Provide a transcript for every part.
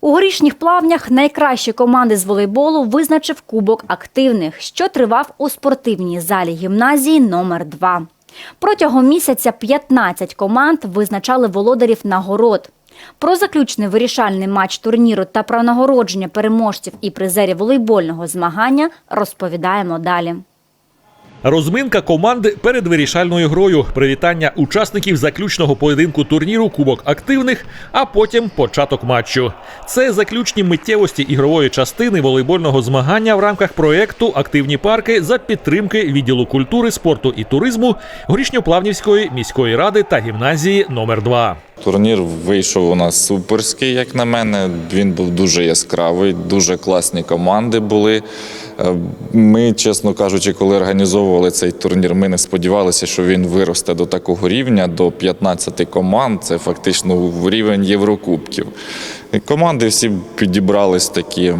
У горішніх плавнях найкращі команди з волейболу визначив Кубок активних, що тривав у спортивній залі гімназії номер 2 Протягом місяця 15 команд визначали володарів нагород. Про заключний вирішальний матч турніру та про нагородження переможців і призерів волейбольного змагання розповідаємо далі. Розминка команди перед вирішальною грою, привітання учасників заключного поєдинку турніру Кубок активних, а потім початок матчу. Це заключні миттєвості ігрової частини волейбольного змагання в рамках проєкту Активні парки за підтримки відділу культури, спорту і туризму Горішньоплавнівської міської ради та гімназії номер 2 Турнір вийшов у нас суперський, як на мене. Він був дуже яскравий, дуже класні команди були. Е, Ми, чесно кажучи, коли організовували цей турнір, ми не сподівалися, що він виросте до такого рівня, до 15 команд. Це фактично рівень Єврокубків. Команди всі підібрались такі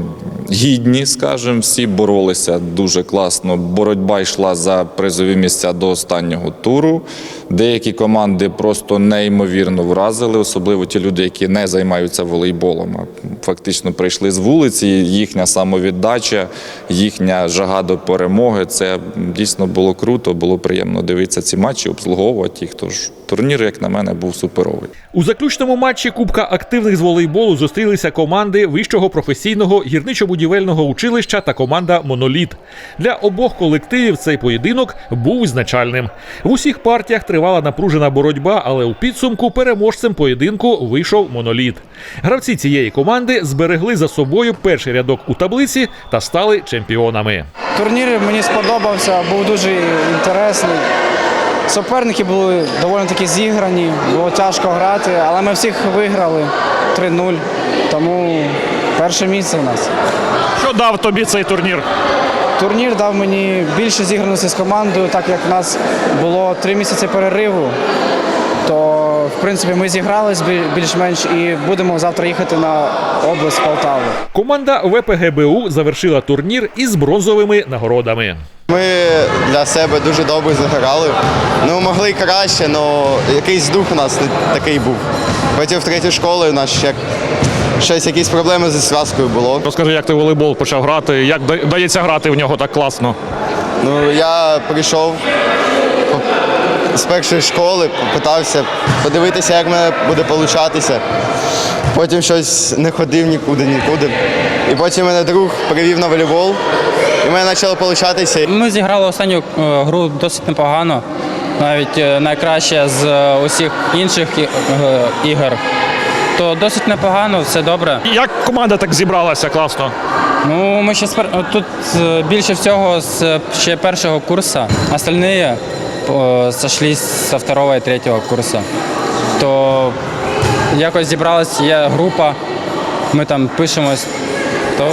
гідні, скажімо, всі боролися дуже класно. Боротьба йшла за призові місця до останнього туру. Деякі команди просто неймовірно вразили, особливо ті люди, які не займаються волейболом. а Фактично прийшли з вулиці. Їхня самовіддача, їхня жага до перемоги. Це дійсно було круто, було приємно дивитися ці матчі, обслуговувати їх. Тож турнір, як на мене, був суперовий. У заключному матчі Кубка активних з волейболу зустрілися команди вищого професійного гірничо-будівельного училища та команда Моноліт. Для обох колективів цей поєдинок був визначальним. В усіх партіях тривала напружена боротьба, але у підсумку переможцем поєдинку вийшов моноліт. Гравці цієї команди зберегли за собою перший рядок у таблиці та стали чемпіонами. Турнір мені сподобався, був дуже інтересний. Суперники були доволі таки зіграні, було тяжко грати, але ми всіх виграли 3-0. Тому перше місце в нас. Що дав тобі цей турнір? Турнір дав мені більше зіграності з командою, так як в нас було три місяці перериву. В принципі, ми зігрались більш-менш і будемо завтра їхати на область Полтаву. Команда ВПГБУ завершила турнір із бронзовими нагородами. Ми для себе дуже добре заграли. Ну, могли краще, але якийсь дух у нас не такий був. Потім в третій школи у нас ще щось, якісь проблеми зі зв'язкою було. Розкажи, як ти в волейбол почав грати, як дається грати в нього так класно. Ну, я прийшов з першої школи, попитався подивитися, як в мене буде получатися. Потім щось не ходив нікуди, нікуди. І потім мене друг привів на волейбол, і в мене почало получатися. Ми зіграли останню е, гру досить непогано, навіть е, найкраще з е, усіх інших ігор. То досить непогано, все добре. Як команда так зібралася класно? Ну, ми ще з тут більше всього з ще першого курсу, остальні сошлись со второго і третього курсу. То якось зібралась, є група, ми там пишемось, то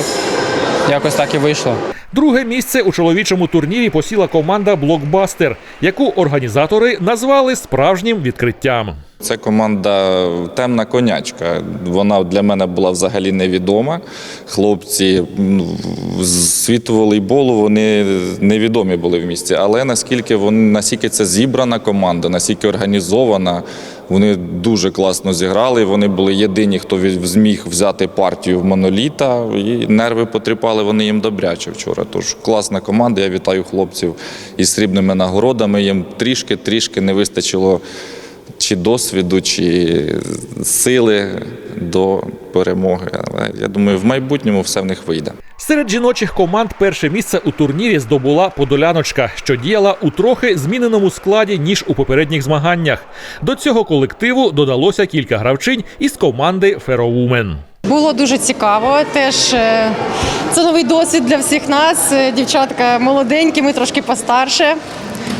якось так і вийшло. Друге місце у чоловічому турнірі посіла команда Блокбастер, яку організатори назвали справжнім відкриттям. Це команда темна конячка. Вона для мене була взагалі невідома. Хлопці ну, з світу волейболу вони невідомі були в місті. Але наскільки вони наскільки це зібрана команда, наскільки організована, вони дуже класно зіграли. Вони були єдині, хто зміг взяти партію в моноліта, і нерви потріпали вони їм добряче вчора. Тож класна команда. Я вітаю хлопців із срібними нагородами. Їм трішки-трішки не вистачило чи досвіду, чи сили до перемоги. Але я думаю, в майбутньому все в них вийде. Серед жіночих команд перше місце у турнірі здобула Подоляночка, що діяла у трохи зміненому складі ніж у попередніх змаганнях. До цього колективу додалося кілька гравчинь із команди Фероумен. Було дуже цікаво. Теж е, це новий досвід для всіх нас. Е, Дівчатка молоденькі, ми трошки постарше.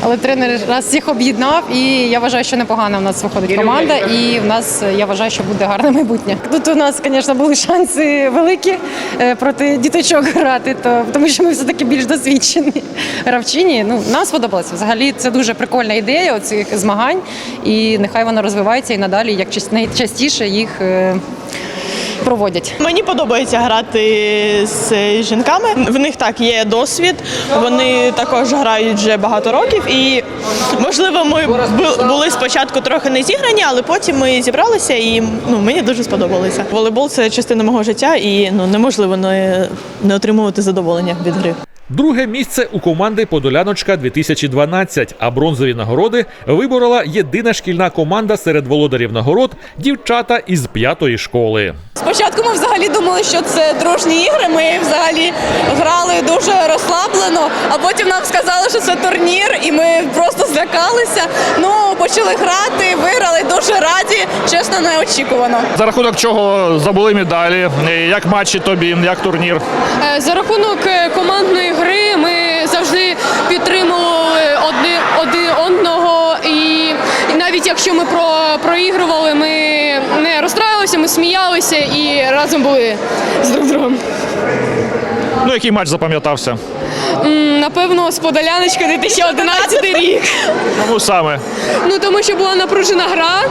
Але тренер нас всіх об'єднав, і я вважаю, що непогана в нас виходить команда. І в нас е, я вважаю, що буде гарне майбутнє. Тут у нас, звісно, були шанси великі е, проти діточок грати, то тому що ми все таки більш досвідчені гравчині. Ну нам сподобалося. Взагалі це дуже прикольна ідея цих змагань, і нехай вона розвивається і надалі, як част- найчастіше їх. Проводять. Мені подобається грати з жінками. В них так є досвід. Вони також грають вже багато років. І можливо, ми бу- були спочатку трохи не зіграні, але потім ми зібралися і ну мені дуже сподобалося. Волейбол це частина мого життя, і ну неможливо не, не отримувати задоволення від гри. Друге місце у команди Подоляночка 2012, а бронзові нагороди виборола єдина шкільна команда серед володарів нагород дівчата із п'ятої школи. Спочатку ми взагалі думали, що це дружні ігри. Ми взагалі грали дуже розслаблено, а потім нам сказали, що це турнір, і ми просто злякалися. Ну почали грати, виграли, дуже раді, чесно, неочікувано. За рахунок чого забули медалі? Як матчі тобі, як турнір? Е, За рахунок е, командної гри ми завжди підтримували одне один одного, і, навіть якщо ми про, проігрували, ми не розстраювалися, ми сміялися і разом були з друг другом. Ну, який матч запам'ятався? М, Напевно, з Подоляночка 2011 рік. Кому саме? Ну тому що була напружена гра.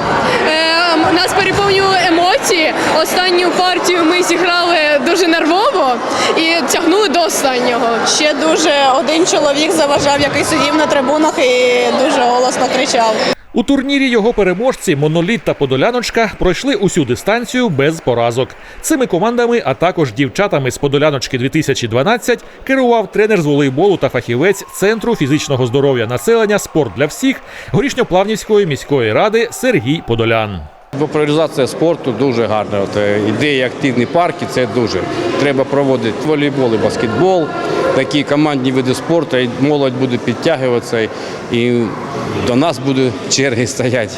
Е, нас переповнювали емоції. Останню партію ми зіграли дуже нервово і тягнули до останнього. Ще дуже один чоловік заважав, який сидів на трибунах і дуже голосно кричав. У турнірі його переможці Моноліт та Подоляночка пройшли усю дистанцію без поразок. Цими командами, а також дівчатами з Подоляночки 2012 керував тренер з волейболу та фахівець Центру фізичного здоров'я населення Спорт для всіх Горішньоплавнівської міської ради Сергій Подолян. Популяризація спорту дуже гарна. От, е, ідеї активні парки це дуже. Треба проводити волейбол і баскетбол, такі командні види спорту, і молодь буде підтягуватися, і до нас будуть черги стояти.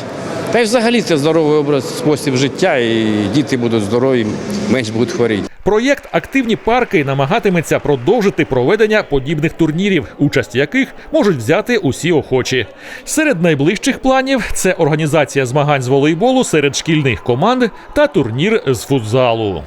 Та й взагалі це здоровий образ, спосіб життя, і діти будуть здорові, менш будуть хворіти. Проєкт Активні парки намагатиметься продовжити проведення подібних турнірів, участь яких можуть взяти усі охочі. Серед найближчих планів це організація змагань з волейболу серед шкільних команд та турнір з футзалу.